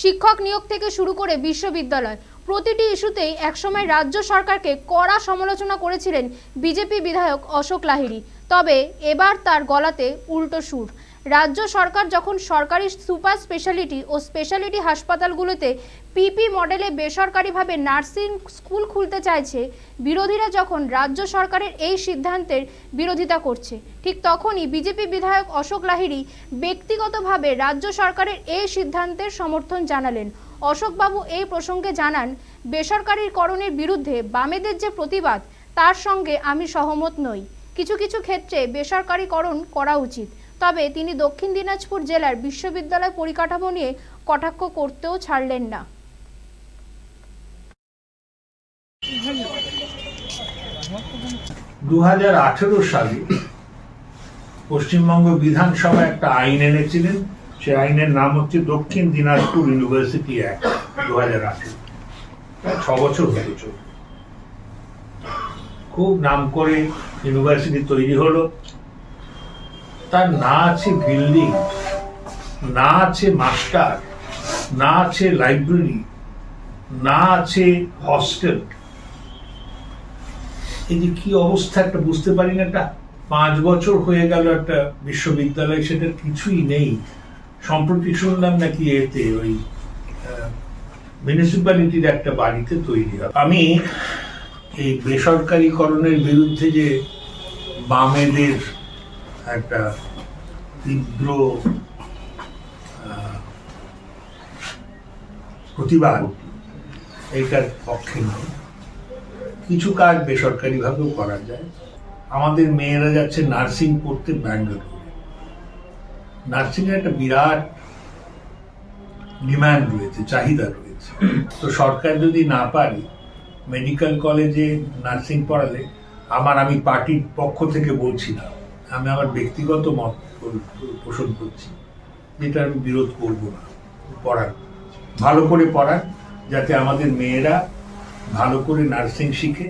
শিক্ষক নিয়োগ থেকে শুরু করে বিশ্ববিদ্যালয়। প্রতিটি ইস্যুতেই একসময় রাজ্য সরকারকে কড়া সমালোচনা করেছিলেন বিজেপি বিধায়ক অশোক লাহিড়ি। তবে এবার তার গলাতে উল্টো সুর। রাজ্য সরকার যখন সরকারি সুপার স্পেশালিটি ও স্পেশালিটি হাসপাতালগুলোতে পিপি মডেলে বেসরকারিভাবে নার্সিং স্কুল খুলতে চাইছে, বিরোধীরা যখন রাজ্য সরকারের এই সিদ্ধান্তের বিরোধিতা করছে, ঠিক তখনই বিজেপি বিধায়ক অশোক লাহিড়ী ব্যক্তিগতভাবে রাজ্য সরকারের এই সিদ্ধান্তের সমর্থন জানালেন। অশোকবাবু এই প্রসঙ্গে জানান, বেসরকারীকরণের বিরুদ্ধে বামেদের যে প্রতিবাদ, তার সঙ্গে আমি সহমত নই। কিছু কিছু ক্ষেত্রে বেসরকারীকরণ করা উচিত। তবে তিনি দক্ষিণ দিনাজপুর জেলার বিশ্ববিদ্যালয় পরিকাঠামো নিয়ে কটাক্ষ করতেও ছাড়লেন না। দু সালে পশ্চিমবঙ্গ বিধানসভা একটা আইন এনেছিলেন। সে আইনের নাম হচ্ছে দক্ষিণ দিনাজপুর ইউনিভার্সিটি অ্যাক্ট দু হাজার আঠেরো ছ বছর হতে চলল। খুব নাম করে ইউনিভার্সিটি তৈরি হলো। তার না আছে বিল্ডিং না আছে মাস্টার না আছে লাইব্রেরি না আছে হস্টেল এই যে কি অবস্থা একটা বুঝতে পারি না একটা পাঁচ বছর হয়ে গেল একটা বিশ্ববিদ্যালয়, সেটা কিছুই নেই। সম্প্রতি শুনলাম নাকি এতে ওই মিউনিসিপ্যালিটির একটা বাড়িতে তৈরি হবে আমি এই বেসরকারীকরণের বিরুদ্ধে যে বামেদের একটা তীব্র প্রতিবাদ এইটার পক্ষে নয়। কিছু কাজ বেসরকারিভাবেও করা যায়। আমাদের মেয়েরা যাচ্ছে নার্সিং পড়তে ব্যাঙ্গালোর নার্সিং এর একটা বিরাট ডিমান্ড রয়েছে, চাহিদা রয়েছে। তো সরকার যদি না পারে মেডিকেল কলেজে নার্সিং পড়ালে, আমার আমি পার্টির পক্ষ থেকে বলছি না। আমি আমার ব্যক্তিগত মত পোষণ করছি, যেটা আমি বিরোধ করব না, পড়ার। ভালো করে পড়ার, যাতে আমাদের মেয়েরা ভালো করে নার্সিং শিখে